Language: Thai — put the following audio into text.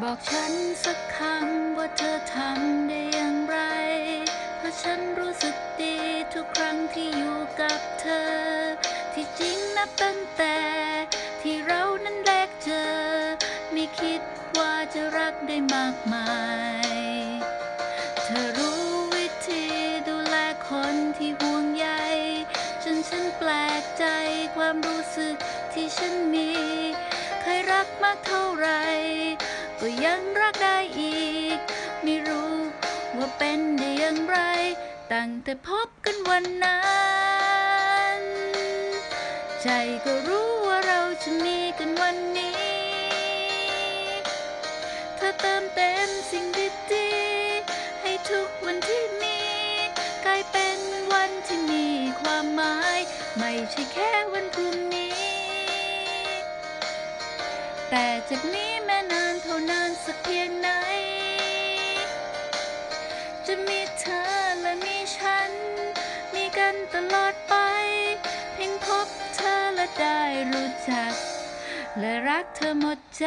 บอกฉันสักคำว่าเธอทำได้อย่างไร เพราะฉันรู้สึกดีทุกครั้งที่อยู่กับเธอ ที่จริงนับตั้งแต่ที่เรานั้นแรกเจอ ไม่คิดว่าจะรักได้มากมาย เธอรู้วิธีดูแลคนที่ห่วงใยจนฉันแปลกใจความรู้สึกที่ฉันมี ยังรักได้อีก ไม่รู้ว่าเป็นได้อย่างไร ตั้งแต่พบกันวันนั้น ใจก็รู้ว่าเราจะมีกันวันนี้เธอเติมเต็มสิ่งดีๆให้ทุกวันที่มีกลายเป็นวันที่มีความหมาย ไม่ใช่แค่วันพรุ่ง แต่จากนี้แม่นานเท่านานสักเพียงไหน จะมีเธอและมีฉัน มีกันตลอดไป เพียงพบเธอและได้รู้จัก และรักเธอหมดใจ